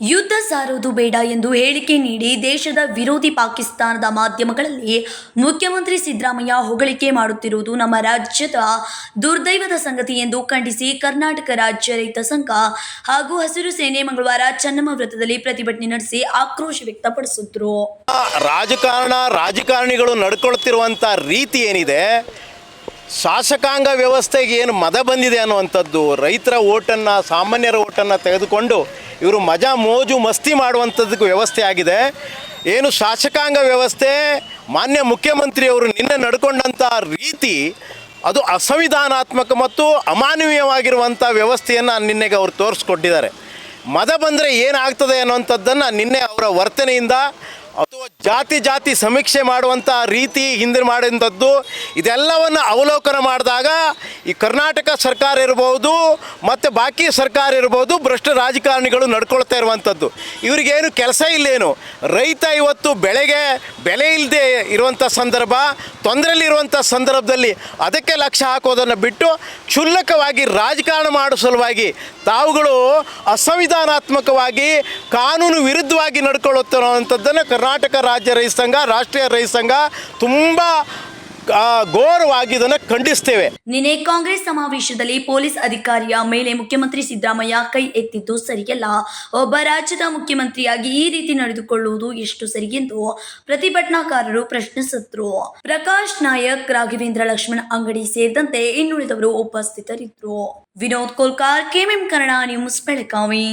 ಯುದ್ಧ ಸಾರೋದು ಬೇಡ ಎಂದು ಹೇಳಿಕೆ ನೀಡಿ ದೇಶದ ವಿರೋಧಿ ಪಾಕಿಸ್ತಾನದ ಮಾಧ್ಯಮಗಳಲ್ಲಿ ಮುಖ್ಯಮಂತ್ರಿ ಸಿದ್ದರಾಮಯ್ಯ ಹೊಗಳಿಕೆ ಮಾಡುತ್ತಿರುವುದು ನಮ್ಮ ರಾಜ್ಯದ ದುರ್ದೈವದ ಸಂಗತಿ ಎಂದು ಖಂಡಿಸಿ ಕರ್ನಾಟಕ ರಾಜ್ಯ ರೈತ ಸಂಘ ಹಾಗೂ ಹಸಿರು ಸೇನೆ ಮಂಗಳವಾರ ಚನ್ನಮ್ಮ ವೃತ್ತದಲ್ಲಿ ಪ್ರತಿಭಟನೆ ನಡೆಸಿ ಆಕ್ರೋಶ ವ್ಯಕ್ತಪಡಿಸಿದ್ರು. ರಾಜಕಾರಣ, ರಾಜಕಾರಣಿಗಳು ನಡ್ಕೊಳ್ತಿರುವಂತ ರೀತಿ ಏನಿದೆ ಶಾಸಕಾಂಗ ವ್ಯವಸ್ಥೆಗೆ ಏನು ಮದ ಬಂದಿದೆ ಅನ್ನುವಂಥದ್ದು, ರೈತರ ಓಟನ್ನು, ಸಾಮಾನ್ಯರ ಓಟನ್ನು ತೆಗೆದುಕೊಂಡು ಇವರು ಮಜಾ ಮೋಜು ಮಸ್ತಿ ಮಾಡುವಂಥದ್ದಕ್ಕೆ ವ್ಯವಸ್ಥೆ ಆಗಿದೆ. ಏನು ಶಾಸಕಾಂಗ ವ್ಯವಸ್ಥೆ, ಮಾನ್ಯ ಮುಖ್ಯಮಂತ್ರಿಯವರು ನಿನ್ನೆ ನಡ್ಕೊಂಡಂಥ ರೀತಿ, ಅದು ಅಸಂವಿಧಾನಾತ್ಮಕ ಮತ್ತು ಅಮಾನವೀಯವಾಗಿರುವಂಥ ವ್ಯವಸ್ಥೆಯನ್ನು ನಿನ್ನೆಗೆ ಅವರು ತೋರಿಸ್ಕೊಟ್ಟಿದ್ದಾರೆ. ಮದ ಬಂದರೆ ಏನಾಗ್ತದೆ ಅನ್ನುವಂಥದ್ದನ್ನು ನಿನ್ನೆ ಅವರ ವರ್ತನೆಯಿಂದ ಅಥವಾ ಜಾತಿ ಜಾತಿ ಸಮೀಕ್ಷೆ ಮಾಡುವಂಥ ರೀತಿ ಹಿಂದೆ ಮಾಡಿದಂಥದ್ದು, ಇದೆಲ್ಲವನ್ನು ಅವಲೋಕನ ಮಾಡಿದಾಗ ಈ ಕರ್ನಾಟಕ ಸರ್ಕಾರ ಇರ್ಬೋದು ಮತ್ತು ಬಾಕಿ ಸರ್ಕಾರ ಇರ್ಬೋದು ಭ್ರಷ್ಟ ರಾಜಕಾರಣಿಗಳು ನಡ್ಕೊಳ್ತಾ ಇರುವಂಥದ್ದು. ಇವರಿಗೇನು ಕೆಲಸ ಇಲ್ಲೇನು. ರೈತ ಇವತ್ತು ಬೆಳೆಗೆ ಬೆಲೆ ಇಲ್ಲದೆ ಇರುವಂಥ ಸಂದರ್ಭ ತೊಂದರೆಯಲ್ಲಿರುವಂಥ ಸಂದರ್ಭದಲ್ಲಿ ಅದಕ್ಕೆ ಲಕ್ಷ್ಯ ಹಾಕೋದನ್ನು ಬಿಟ್ಟು ಕ್ಷುಲ್ಲಕವಾಗಿ ರಾಜಕಾರಣ ಮಾಡೋ ಸಲುವಾಗಿ ತಾವುಗಳು ಅಸಂವಿಧಾನಾತ್ಮಕವಾಗಿ ಕಾನೂನು ವಿರುದ್ಧವಾಗಿ ನಡ್ಕೊಳ್ಳುತ್ತಿರುವಂಥದ್ದನ್ನು ಕರ್ನಾಟಕ ರಾಜ್ಯ ರೈತ ಸಂಘ, ರಾಷ್ಟ್ರೀಯ ರೈತ ಸಂಘ ತುಂಬ ಖಂಡಿಸ್ತೇವೆ. ನಿನ್ನೆ ಕಾಂಗ್ರೆಸ್ ಸಮಾವೇಶದಲ್ಲಿ ಪೊಲೀಸ್ ಅಧಿಕಾರಿಯ ಮೇಲೆ ಮುಖ್ಯಮಂತ್ರಿ ಸಿದ್ದರಾಮಯ್ಯ ಕೈ ಎತ್ತಿದ್ದು ಸರಿಯಲ್ಲ. ಒಬ್ಬ ರಾಜ್ಯದ ಮುಖ್ಯಮಂತ್ರಿಯಾಗಿ ಈ ರೀತಿ ನಡೆದುಕೊಳ್ಳುವುದು ಎಷ್ಟು ಸರಿ ಎಂದು ಪ್ರತಿಭಟನಾಕಾರರು ಪ್ರಶ್ನಿಸಿದ್ರು. ಪ್ರಕಾಶ್ ನಾಯಕ್, ರಾಘವೇಂದ್ರ ಲಕ್ಷ್ಮಣ ಅಂಗಡಿ ಸೇರಿದಂತೆ ಇನ್ನುಳಿದವರು ಉಪಸ್ಥಿತರಿದ್ದರು. Vinod Kolkar, KMM Kannada news Belagavi.